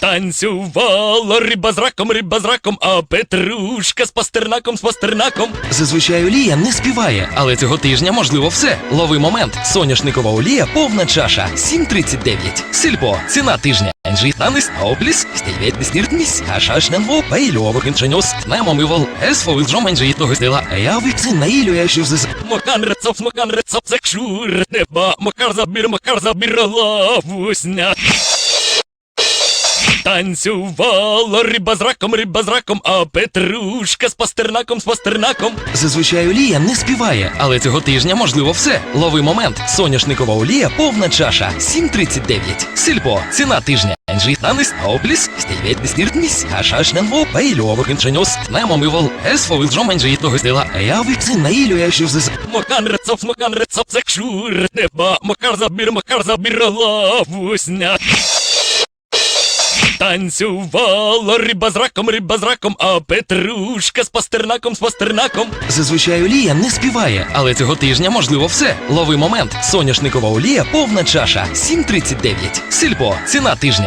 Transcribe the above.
Танцювала риба з раком, риба з раком, а петрушка з пастернаком, з пастернаком. Зазвичай олія не співає, але цього тижня можливо все. Лови момент. Соняшникова олія повна чаша. 7.39. Сільпо. Ціна тижня. Енжитанис, опліс, стейвет ніртніс, а шашненво, пейльово кінченьос, немомивол, есфо вилжом енжитного стила, а я вікцин наїлю, що з Мокан рецоп, смокан рецоп, закшур неба, макар забір, макар забір лаву сня. Танцювала риба з раком, риба з раком, а петрушка з пастернаком, з пастернаком. Зазвичай олія не співає, але цього тижня можливо все. Лови момент. Соняшникова олія повна чаша. 7.39. Сільпо. Ціна тижня. Енжитанис, опліс, стейвет ніртніс, а шашненво, пейльово кінченьос, немомивол, есфо вилжом енжитного стила, а я вікцин наїлю, що з Мокан рецоп, смокан рецоп, закшур неба, макар забір, макар забір лаву сня. Танцювала риба з раком, риба з раком, а петрушка з пастернаком, з пастернаком. Зазвичай олія не співає, але цього тижня можливо все. Лови момент. Соняшникова олія повна чаша. 7.39. Сільпо. Ціна тижня.